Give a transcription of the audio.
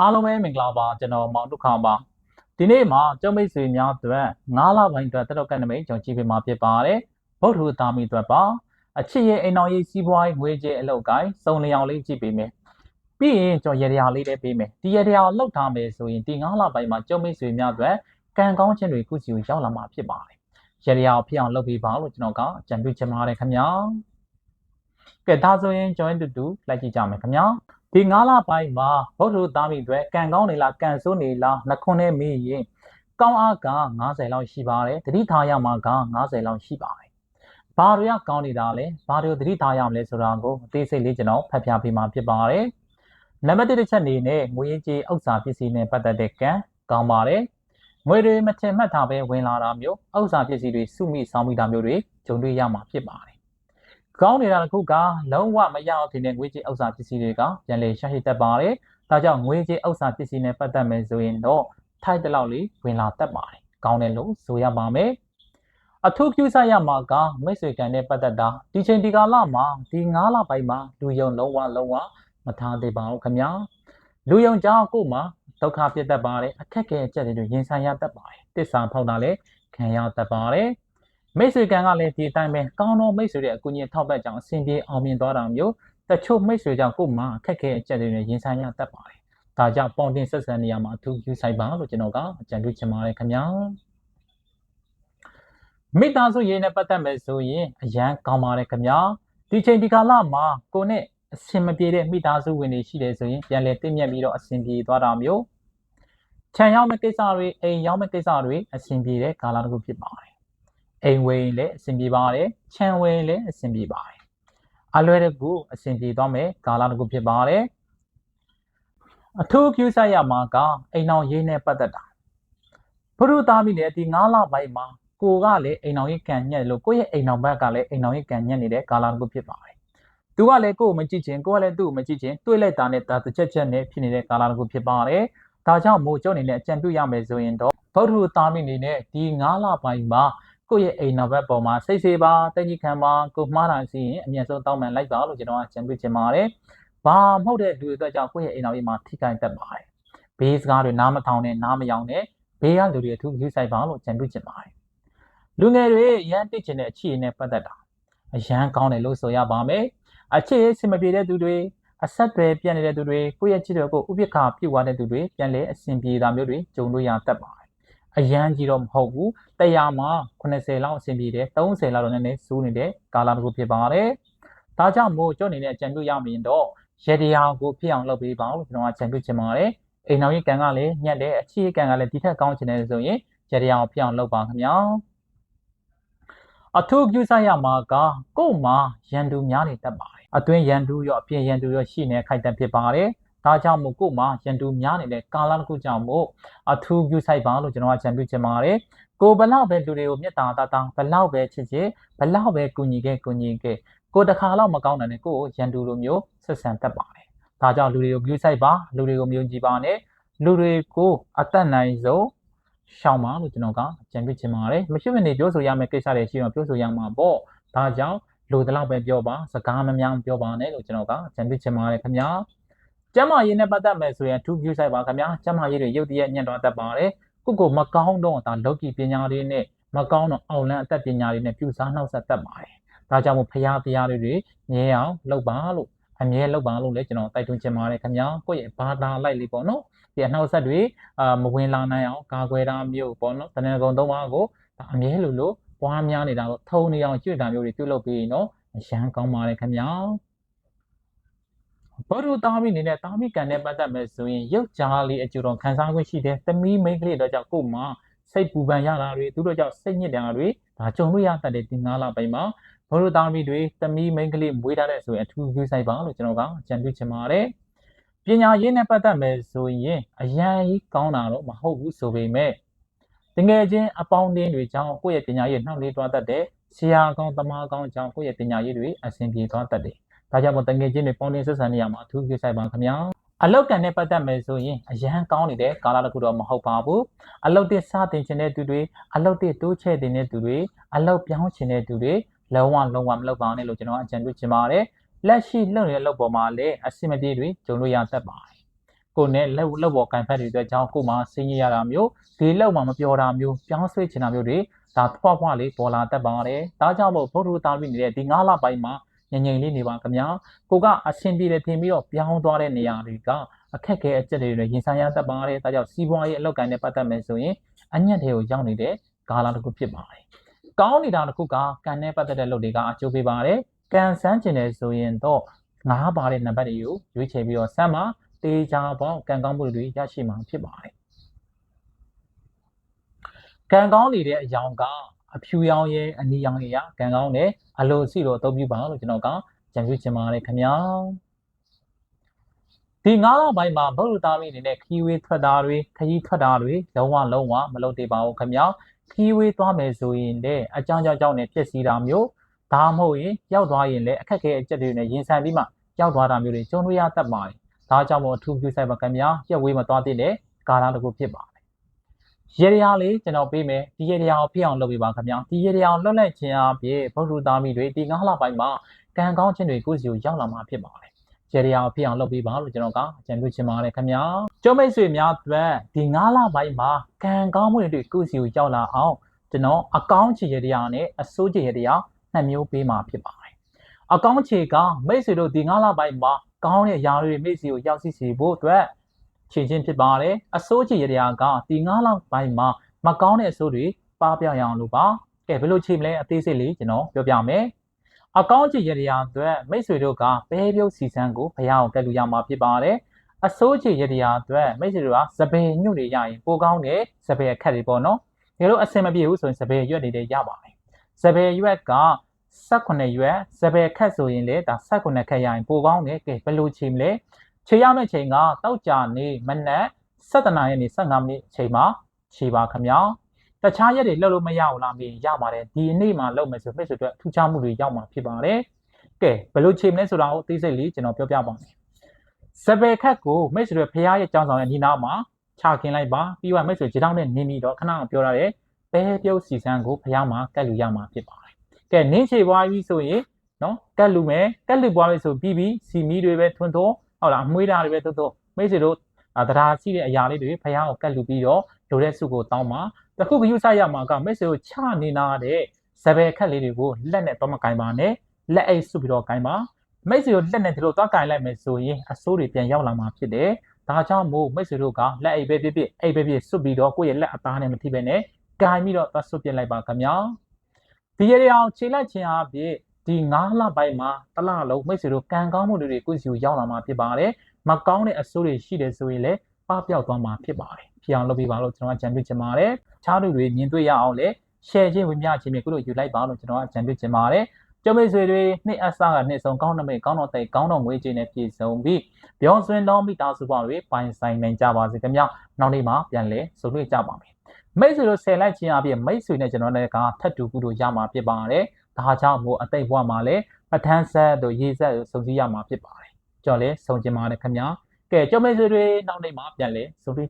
အားလုံးပဲမင်္ဂလာပါကျွန်တော်မောင်ဒုက္ခပါဒီနေ့မှာကျုံမိတ်ဆွေများအတွက်9လပိုင်းအတွက်တက်တော့ကနမိတ်ကျွန်တော်ကြည့်ပေးမှာဖြစ်ပါတယ်ဗုဒ္ဓဟူသားမီအတွက်ပါအချစ်ရဲ့အိမ်တော်ရေးစီးပွားရေးငွေကြေးအလုပ်ကိုင်းစုံလျောင်လေးကြည့်ပေးမယ်ပြီးရင်ကျွန်တော်ရတရားလေးလည်းပေးမယ်ဒီရတရားလောက်ထားမယ်ဆိုရင်ဒီ9လပိုင်းမှာကျုံမိတ်ဆွေများအတွက်ကံကောင်းခြင်းတွေကုစီကိုရောက်လာမှာဖြစ်ပါတယ်ရတရားဖြစ်အောင်လုပ်ပေးပါလို့ကျွန်တော်ကအကြံပြုချင်ပါတယ်ခင်ဗျာကဲဒါဆိုရင်ကျွန်တော်တို့တူလိုက်ကြည့်ကြမယ်ခင်ဗျာ ဒီ9လပိုင်းမှာဘုဒ္ဓသားမိတွေကံကောင်းနေလားကံဆိုးနေလားနှခွန်းနဲ့မေးရင်ကောင်းအားက90လောက်ရှိပါတယ်တတိထားရမှာက90လောက်ရှိပါတယ်ဘာတွေကကောင်းနေတာလဲဘာတွေကိုတတိထားရမလဲဆိုတာကိုအသေးစိတ်လေးကျွန်တော်ဖတ်ပြပေးမှာဖြစ်ပါတယ်နံပါတ်1တစ်ချက်အနေနဲ့ငွေကြေးဥစ္စာပစ္စည်းနဲ့ပတ်သက်တဲ့ကံကောင်းပါတယ်ငွေတွေမထင်မှတ်တာပဲဝင်လာတာမျိုးဥစ္စာပစ္စည်းတွေစုမိဆောင်မိတာမျိုးတွေဂျုံတွေ့ရမှာဖြစ်ပါတယ် ကောင်းနေတာတစ်ခုကလုံးဝမရအောင်ထင်တဲ့ငွေကြေးဥစ္စာပစ္စည်းတွေကပြန်လည်ရှာရှိတတ်ပါတယ်။ဒါကြောင့်ငွေကြေးဥစ္စာပစ္စည်းနဲ့ပတ်သက်မယ်ဆိုရင်တော့ထိုက်တလောက်လေးဝင်လာတတ်ပါတယ်။ကောင်းတယ်လို့ဆိုရပါမယ်။အထူးပြုဆိုင်ရမှာကမိတ်ဆွေကံနဲ့ပတ်သက်တာဒီချိန်ဒီကာလမှာဒီ9လပိုင်းမှာလူယုံလုံးဝလုံးဝမထားသေးပါဘူးခင်ဗျာ။လူယုံကြောင့်ကို့မှာဒုက္ခဖြစ်တတ်ပါတယ်အခက်အခဲအကျက်တွေရင်ဆိုင်ရတတ်ပါတယ်။တစ္ဆာဖောက်တာလည်းခံရတတ်ပါတယ်။ မိတ်ဆွေကံကလည်းဒီအတိုင်းပဲကောင်းသောမိတ်ဆွေရဲ့အကူအညီထောက်ပံ့ကြောင်းအစဉ်ပြေအောင်မြင်သွားတာမျိုးတချို့မိတ်ဆွေကြောင့်ကိုယ်မှာအခက်ခဲအကျက်တွေနဲ့ရင်ဆိုင်ရတတ်ပါတယ်။ဒါကြောင့်ပေါင်တင်ဆက်ဆံနေရမှာအထူးယူဆိုင်ပါလို့ကျွန်တော်ကအကြံပြုချင်ပါတယ်ခင်ဗျာ။မိသားစုရေးနဲ့ပတ်သက်မယ်ဆိုရင်အရန်ကောင်းပါတယ်ခင်ဗျာ။ဒီချိန်ဒီကာလမှာကိုနဲ့အဆင်မပြေတဲ့မိသားစုဝင်တွေရှိတယ်ဆိုရင်ပြန်လည်တင့်မြတ်ပြီးတော့အဆင်ပြေသွားတာမျိုးခြံရောက်မဲ့ကိစ္စတွေအိမ်ရောက်မဲ့ကိစ္စတွေအဆင်ပြေတဲ့ကာလတစ်ခုဖြစ်ပါတယ် အိမ်ဝင်လည်းအဆင်ပြေပါတယ်ခြံဝင်လည်းအဆင်ပြေပါတယ်အလွယ်တကူအဆင်ပြေသွားမယ်ကာလတစ်ခုဖြစ်ပါတယ်အထူးကျူးဆိုင်ရမှာကအိမ်အောင်ရေးနဲ့ပတ်သက်တာဘုရုသားမိလည်းဒီ9လပိုင်းမှာကိုကလည်းအိမ်အောင်ရေးကံညက်လို့ကိုယ့်ရဲ့အိမ်အောင်ဘက်ကလည်းအိမ်အောင်ရေးကံညက်နေတဲ့ကာလတစ်ခုဖြစ်ပါတယ်သူကလည်းကိုယ်ကိုမကြည့်ချင်ကိုကလည်းသူ့ကိုမကြည့်ချင်တွေ့လိုက်တာနဲ့ဒါတစ်ချက်ချက်နဲ့ဖြစ်နေတဲ့ကာလတစ်ခုဖြစ်ပါတယ်ဒါကြောင့်မို့ကျုံနေနဲ့အကြံပြုရမယ်ဆိုရင်တော့ဗုဒ္ဓသားမိနေနဲ့ဒီ9လပိုင်းမှာ ကိုယ့်ရဲ့အိမ်နောက်ဘက်ပေါ်မှာစိတ်စေပါတက်ကြီးခံပါကိုမှားတာစီရင်အမြဲဆုံးတောင်းပန်လိုက်ပါလို့ကျွန်တော်ကကြံပြချင်ပါတယ်။ဘာမဟုတ်တဲ့လူတွေအတွက်ကြောင့်ကိုယ့်ရဲ့အိမ်နောက်ရေးမှာထိခိုက်တတ်ပါတယ်။ဘေးစကားတွေနားမထောင်နဲ့နားမယောင်နဲ့ဘေးကလူတွေအထူးယူဆိုင်ပါလို့ကြံပြချင်ပါတယ်။လူငယ်တွေရမ်းတိတ်ချင်တဲ့အခြေအနေနဲ့ပတ်သက်တာအရန်ကောင်းတယ်လို့ဆိုရပါမယ်။အခြေအစင်မပြေတဲ့သူတွေအဆက်တွေပြတ်နေတဲ့သူတွေကိုယ့်ရဲ့ချစ်တော်ကိုဥပိ္ပခာပြုတ်သွားတဲ့သူတွေပြန်လဲအစဉ်ပြေတာမျိုးတွေကြုံလို့ရတတ်ပါတယ် အရန်ကြီးတော့မဟုတ်ဘူး100မှာ80လောက်အဆင်ပြေတယ်30လောက်တော့နည်းနည်းစူးနေတဲ့ကာလတစ်ခုဖြစ်ပါတယ်ဒါကြောင့်မို့ကျွန်တော်အနေနဲ့အကြံပြုရမရင်တော့ရတရားကိုဖြစ်အောင်လုပ်ပေးပါလို့ကျွန်တော်ကကြံပြုချင်ပါတယ်အိမ်တော်ကြီးကံကလည်းညက်တယ်အချီကံကလည်းဒီထက်ကောင်းချင်တယ်ဆိုရင်ရတရားကိုဖြစ်အောင်လုပ်ပါခင်ဗျာအထူးပြုဆိုင်ရမှာကကို့မှာရန်သူများနေတတ်ပါတယ်အတွင်းရန်သူရောအပြင်ရန်သူရောရှိနေခိုက်တတ်ဖြစ်ပါတယ် ဒါကြောင့်မို့ကို့မှာရန်သူများနေတဲ့ကာလတစ်ခုကြောင့်မို့အထူးပြုဆိုင်ပါလို့ကျွန်တော်ကကြံပြုချင်ပါတယ်ကိုဘလောက်ပဲလူတွေကိုမြတ်တာတာတာဘလောက်ပဲချစ်ချစ်ဘလောက်ပဲကူညီခဲ့ကူညီခဲ့ကိုတခါတော့မကောင်းတယ်နဲ့ကိုကိုရန်သူလိုမျိုးဆက်ဆံတတ်ပါတယ်ဒါကြောင့်လူတွေကိုပြုဆိုင်ပါလူတွေကိုမြုံကြည်ပါနဲ့လူတွေကိုအသက်နိုင်ဆုံးရှောင်ပါလို့ကျွန်တော်ကကြံပြုချင်ပါတယ်မရှိမနေပြောဆိုရမယ့်ကိစ္စတွေရှိတော့ပြောဆိုရမှာပေါ့ဒါကြောင့်လူတလောက်ပဲပြောပါစကားမများပြောပါနဲ့လို့ကျွန်တော်ကကြံပြုချင်ပါတယ်ခင်ဗျာ ကျမရေးနဲ့ပတ်သက်မယ်ဆိုရင်2 view site ပါခင်ဗျာကျမရေးတွေရုပ်တရက်ညံ့တော့တတ်ပါတယ်ကိုကိုမကောင်းတော့ဒါလောကီပညာတွေနဲ့မကောင်းတော့အောင်လန်းအသက်ပညာတွေနဲ့ပြုစားနှောက်ဆက်တတ်ပါတယ်ဒါကြောင့်မို့ဖရားတရားတွေတွေမြဲအောင်လုပ်ပါလို့အမြဲလုပ်ပါလို့လည်းကျွန်တော်တိုက်တွန်းချင်ပါတယ်ခင်ဗျာကိုယ့်ရဲ့ဘာသာလိုက်လေးပေါ့နော်ဒီအနှောက်ဆက်တွေအာမဝင်လာနိုင်အောင်ကာကွယ်တာမျိုးပေါ့နော်တနင်္ဂနွေသုံးပါးကိုဒါအမြဲလို့လို့ပွားများနေတာတော့ထုံနေအောင်ကြွတာမျိုးတွေပြုလုပ်ပြီးနော်အရန်ကောင်းပါတယ်ခင်ဗျာ ဘောဓုသားမိအနေနဲ့သားမိကံနဲ့ပတ်သက်မယ်ဆိုရင်ရုပ်ကြားလေးအကျိုးတော်ခံစား권ရှိတယ်သမီးမိန်းကလေးတော့ကြောင့်ကို့မှာစိတ်ပူပန်ရတာတွေသူတို့ကြောင့်စိတ်ညစ်တာတွေဒါကြုံလို့ရတတ်တဲ့ဒီ9လပိုင်းမှာဘောဓုသားမိတွေသမီးမိန်းကလေးမွေးထားတဲ့ဆိုရင်အထူးယူဆိုင်ပါလို့ကျွန်တော်ကအကြံပြုချင်ပါတယ်ပညာရေးနဲ့ပတ်သက်မယ်ဆိုရင်အရန်ကြီးကောင်းတာတော့မဟုတ်ဘူးဆိုပေမဲ့တကယ်ချင်းအပေါင်းအသင်းတွေကြောင့်ကိုယ့်ရဲ့ပညာရေးနှောင့်နှေးသွားတတ်တဲ့ဆရာကောင်းသမားကောင်းကြောင့်ကိုယ့်ရဲ့ပညာရေးတွေအဆင်ပြေသွားတတ်တယ် ဒါကြောင့်မို့တငယ်ချင်းတွေပေါင်းတင်ဆက်ဆံနေရမှာအထူးကိစ္စပါခင်ဗျာအလောက်ကန်နဲ့ပတ်သက်မယ်ဆိုရင်အရန်ကောင်းနေတဲ့ကာလတစ်ခုတော့မဟုတ်ပါဘူးအလောက်တစ်စတင်ခြင်းတဲ့သူတွေအလောက်တစ်တိုးချဲ့တင်တဲ့သူတွေအလောက်ပြောင်းခြင်းတဲ့သူတွေလုံးဝလုံးဝမလုပ်ပါနဲ့လို့ကျွန်တော်အကြံပြုချင်ပါတယ်လက်ရှိလုပ်နေတဲ့လုပ်ပေါ်မှာလည်းအဆင်မပြေတွေဂျုံလို့ရတတ်ပါတယ်ကိုနဲ့လက်လက်ပေါ်ကန်ဖက်တွေအတွက်ကြောင့်ကိုမှဆင်းရဲရတာမျိုးဒီလောက်မှမပြောတာမျိုးပြောင်းဆွဲချင်တာမျိုးတွေဒါဖွားဖွားလေးပေါ်လာတတ်ပါတယ်ဒါကြောင့်မို့ဘုဒ္ဓသားပြီးနေတဲ့ဒီ9လပိုင်းမှာ ငငိမ့်လေးနေပါခင်ဗျာကိုကအဆင်ပြေတယ်ထင်ပြီးတော့ပြောင်းသွားတဲ့နေရာတွေကအခက်ခဲအကျက်တွေနဲ့ရင်ဆိုင်ရတတ်ပါတယ်ဒါကြောင့်စီးပွားရေးအလောက်ကန်နဲ့ပတ်သက်မယ်ဆိုရင်အညက်တွေကိုရောက်နေတဲ့ကာလတစ်ခုဖြစ်ပါတယ်ကောင်းနေတာတစ်ခုကကန်နဲ့ပတ်သက်တဲ့လုပ်တွေကအကျိုးပေးပါတယ်ကန်ဆန်းကျင်တယ်ဆိုရင်တော့ငါးပါတဲ့နံပါတ်တွေကိုရွေးချယ်ပြီးတော့စမ်းပါတေးချာပေါင်းကံကောင်းမှုတွေရရှိမှာဖြစ်ပါတယ်။ကံကောင်းနေတဲ့အယောင်က အဖြူရောင်ရဲ့အနီရောင်ရဲ့ကံကောင်းတယ်အလိုအစီတော့အသုံးပြုပါလို့ကျွန်တော်ကကြံပြုချင်ပါတယ်ခင်ဗျာ။ဒီငါးလပိုင်းမှာဗုဒ္ဓသားမိအနေနဲ့ခီးဝေးထွက်တာတွေခရီးထွက်တာတွေလုံးဝလုံးဝမလုပ်သေးပါဘူးခင်ဗျာ။ခီးဝေးသွားမယ်ဆိုရင်လည်းအကြောင်းကြောင့်နဲ့ဖြစ်စီတာမျိုးဒါမှမဟုတ်ရင်ရောက်သွားရင်လည်းအခက်အခဲအကျက်တွေနဲ့ရင်ဆိုင်ပြီးမှရောက်သွားတာမျိုးတွေကျုံတွေ့ရတတ်ပါတယ်။ဒါကြောင့်မို့အထူးပြုဆိုင်ပါခင်ဗျာ။ရက်ဝေးမသွားသေးတဲ့ကာလတစ်ခုဖြစ်ပါတယ်။ ရေရလေးကျွန်တော်ပေးမယ်ဒီရေရအောင်ပြအောင်လုပ်ပေးပါခင်ဗျာ။ဒီရေရအောင်လွတ်လပ်ခြင်းအပြင်ဗုဒ္ဓသားမိတွေဒီငါးလပိုင်းမှာကံကောင်းခြင်းတွေကိုစီကိုရောက်လာမှာဖြစ်ပါတယ်။ရေရအောင်ပြအောင်လုပ်ပေးပါလို့ကျွန်တော်ကအကြံပြုချင်ပါတယ်ခင်ဗျာ။ကျုံးမိတ်ဆွေများအတွက်ဒီငါးလပိုင်းမှာကံကောင်းမှုတွေကိုစီကိုရောက်လာအောင်ကျွန်တော်အကောင်းချီရေရနဲ့အစိုးချီရေရနှစ်မျိုးပေးမှာဖြစ်ပါတယ်။အကောင်းချေကမိတ်ဆွေတို့ဒီငါးလပိုင်းမှာကောင်းတဲ့အရာတွေမိတ်ဆွေကိုရောက်စီစီဖို့အတွက် ချင်ချင်းဖြစ်ပါတယ်အစိုးချေရတရားကဒီငါးလပိုင်းမှာမကောင်းတဲ့အစိုးတွေပါပြရအောင်လို့ပါကဲဘယ်လိုချိန်မလဲအသေးစိတ်လေးကျွန်တော်ပြောပြမယ်အကောင်းချေရတရားအတွက်မိတ်ဆွေတို့ကဘဲပြုတ်စီစံကိုဘုရားကိုတက်လူရမှာဖြစ်ပါတယ်အစိုးချေရတရားအတွက်မိတ်ဆွေတို့ကစပယ်ညွတ်နေရရင်ပိုကောင်းတဲ့စပယ်အခက်တွေပေါ့နော်ဒီလိုအဆင်မပြေဘူးဆိုရင်စပယ်ရွက်နေတဲ့ရပါတယ်စပယ်ရွက်က18ရွက်စပယ်ခတ်ဆိုရင်လေဒါ18ခတ်ရရင်ပိုကောင်းတယ်ကဲဘယ်လိုချိန်မလဲ ချိန်ရမယ့်ချိန်ကတောက်ကြနေမနက်7နာရီနေ15မိနစ်ချိန်မှာခြေပါခမတခြားရက်တွေလှုပ်လို့မရဘူးလားမင်းရပါတယ်ဒီနေ့မှလှုပ်မယ်ဆိုမိတ်ဆွေတို့ထူးခြားမှုတွေရောက်မှာဖြစ်ပါတယ်ကဲဘယ်လိုချိန်မလဲဆိုတာကိုသိစိတ်လေးကျွန်တော်ပြောပြပါမယ်စပယ်ခတ်ကိုမိတ်ဆွေတို့ဖရားရဲ့ကြောင်းဆောင်ရဲ့ဒီနားမှာချခင်လိုက်ပါပြီးတော့မိတ်ဆွေခြေထောက်နဲ့နင်းပြီးတော့ခဏအောင်ပြောရတဲ့ပဲပြုတ်စီစံကိုဖရားမှာကတ်လူရမှာဖြစ်ပါတယ်ကဲနင်းချေပွားပြီးဆိုရင်နော်ကတ်လူမယ်ကတ်လူပွားပြီဆိုပြီးပြီးစီမီတွေပဲထွန်းထွန်း ဟုတ်လားမွေးတာတွေပဲထွန်းထွန်းမိတ်ဆွေတို့တရားရှိတဲ့အရာလေးတွေဖះကိုကတ်လူပြီးတော့လိုတဲ့စုကိုတောင်းပါတခုကယူဆရမှာကမိတ်ဆွေတို့ချနေနာတဲ့ဇပယ်ခက်လေးတွေကိုလက်နဲ့တော့မကင်ပါနဲ့လက်အိတ်စုပြီးတော့ကင်ပါမိတ်ဆွေတို့လက်နဲ့ဒီလိုသွားကင်လိုက်မယ်ဆိုရင်အစိုးတွေပြန်ရောက်လာမှာဖြစ်တယ်ဒါကြောင့်မို့မိတ်ဆွေတို့ကလက်အိတ်ပဲဖြစ်ဖြစ်အိတ်ပဲဖြစ်စွတ်ပြီးတော့ကိုယ့်ရဲ့လက်အသားနဲ့မထိပဲနဲ့ကင်ပြီးတော့သွားစွတ်ပြလိုက်ပါခင်ဗျာဒီရအောင်ချိန်လိုက်ခြင်းအပြင် ဒီ9လပိုင်းမှာတလလုံးမိတ်ဆွေတို့ကံကောင်းမှုတွေကိုစီကိုရောက်လာမှာဖြစ်ပါတယ်မကောင်းတဲ့အဆိုးတွေရှိတယ်ဆိုရင်လည်းပပျောက်သွားမှာဖြစ်ပါတယ်ဖြစ်အောင်လုပ်ပေးပါလို့ကျွန်တော်ကကြံပြုချင်ပါတယ်ချားသူတွေမြင်တွေ့ရအောင်လေ share ချင်းဝင်ပြခြင်းမျိုးခုလိုယူလိုက်ပါလို့ကျွန်တော်ကကြံပြုချင်ပါတယ်ကျမိတ်ဆွေတွေနှစ်အစကနှစ်ဆုံးကောင်းနမိတ်ကောင်းတော်တဲ့ကောင်းတော်ငွေကြေးနဲ့ပြည့်စုံပြီးပြောဆွင်းတော်မိသားစုပေါင်းတွေပိုင်ဆိုင်နိုင်ကြပါစေခင်ဗျနောက်နေ့မှာပြန်လဲဆုံတွေ့ကြပါမယ်မိတ်ဆွေတို့ဆယ်လိုက်ခြင်းအပြင်မိတ်ဆွေနဲ့ကျွန်တော်လည်းကထပ်တူကူတို့ရမှာဖြစ်ပါတယ် ဒါကြောင့်မို့အတိတ်ဘဝမှာလည်းပဋ္ဌာန်းဆက်တို့ရေးဆက်တို့စုံစည်းရမှာဖြစ်ပါတယ်ကြော်လဲဆုံကျင်ပါတယ်ခင်ဗျာကဲကြော်မိတ်ဆွေတွေနောက်နေ့မှာပြန်လဲဆုံတွေ့